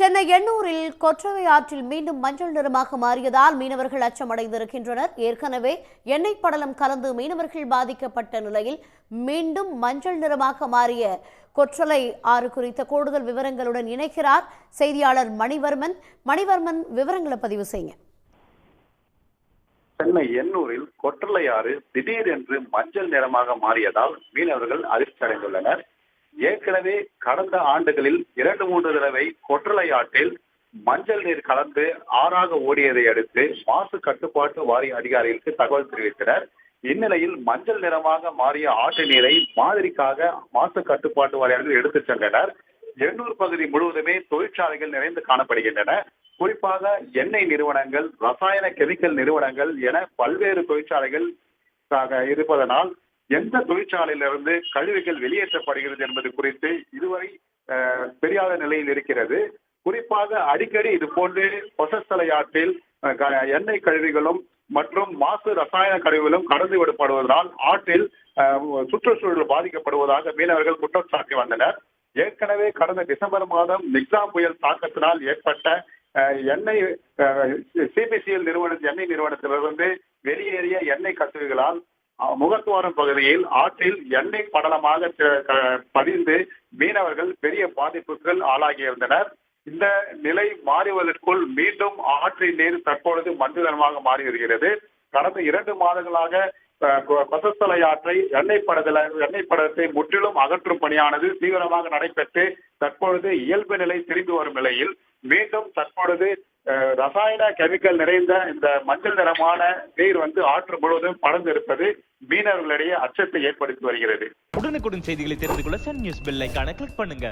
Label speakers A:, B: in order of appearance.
A: சென்னை எண்ணூரில் கொற்றவை ஆற்றில் மீண்டும் மஞ்சள் நிறமாக மாறியதால் மீனவர்கள் அச்சமடைந்திருக்கின்றனர். ஏற்கனவே எண்ணெய் படலம் கலந்து மீனவர்கள் பாதிக்கப்பட்ட நிலையில் மீண்டும் மஞ்சள் நிறமாக மாறிய கொற்றலை ஆறு குறித்த கூடுதல் விவரங்களுடன் இணைக்கிறார் செய்தியாளர் மணிவர்மன். மணிவர்மன் விவரங்களை பதிவு செய்யுங்க.
B: சென்னை எண்ணூரில் கொற்றலை ஆறு திடீரென்று மஞ்சள் நிறமாக மாறியதால் மீனவர்கள் அதிர்ச்சி அடைந்துள்ளனர் ஏற்கனவே கடந்த ஆண்டுகளில் இரண்டு மூன்று தடவை கொற்றலை ஆற்றில் மஞ்சள் நீர் கலந்து ஆறாக ஓடியதை அடுத்து மாசு கட்டுப்பாட்டு வாரிய அதிகாரிகளுக்கு தகவல் தெரிவித்தனர். இந்நிலையில் மஞ்சள் நிறமாக மாறிய ஆற்று நீரை மாதிரிக்காக மாசு கட்டுப்பாட்டு வாரியாளர்கள் எடுத்துச் சென்றனர். எண்ணூர் பகுதி முழுவதுமே தொழிற்சாலைகள் நிறைந்து காணப்படுகின்றன. குறிப்பாக எண்ணெய் நிறுவனங்கள் ரசாயன கெமிக்கல் நிறுவனங்கள் என பல்வேறு தொழிற்சாலைகள் இருப்பதனால் எந்த தொழிற்சாலையிலிருந்து கழிவுகள் வெளியேற்றப்படுகிறது என்பது குறித்து இதுவரை தெரியாத நிலையில் இருக்கிறது குறிப்பாக அடிக்கடி இது போன்று பொசஸ்தலை ஆற்றில் எண்ணெய் கழிவுகளும் மற்றும் மாசு ரசாயன கழிவுகளும் கடந்து விடப்படுவதால் ஆற்றில் சுற்றுச்சூழல் பாதிக்கப்படுவதாக மீனவர்கள் குற்றம் சாட்டி வந்தனர் ஏற்கனவே கடந்த டிசம்பர் மாதம் நிக்ஸாம் புயல் தாக்கத்தினால் ஏற்பட்ட அஹ், எண்ணெய் சிபிசிஎல் நிறுவன எண்ணெய் நிறுவனத்திலிருந்து வெளியேறிய எண்ணெய் கசிவுகளால் முகத்துவாரம் பகுதியில் ஆற்றில் எண்ணெய் படலமாக பதிந்து மீனவர்கள் பெரிய பாதிப்புகள் ஆளாகியிருந்தனர். இந்த நிலை மாறுவதற்குள் மீண்டும் ஆற்றின் நீர் தற்பொழுது மஞ்சளமாக மாறி வருகிறது. கடந்த இரண்டு மாதங்களாக அஹ், கொசஸ்தலை ஆற்றை எண்ணெய் படத்தில எண்ணெய் படத்தை முற்றிலும் அகற்றும் பணியானது தீவிரமாக நடைபெற்று தற்பொழுது இயல்பு நிலை திரும்பி வரும் நிலையில் மீண்டும் தற்பொழுது ரசாயன கெமிக்கல் நிறைந்த இந்த மஞ்சள் நிறமான நீர் வந்து ஆற்று முழுவதும் படர்ந்து இருப்பது மீனவர்களிடையே அச்சத்தை ஏற்படுத்தி வருகிறது.
C: உடனுக்குடன் செய்திகளை தெரிந்து கொள்ள சன் நியூஸ் பெல் ஐகானை கிளிக் பண்ணுங்க.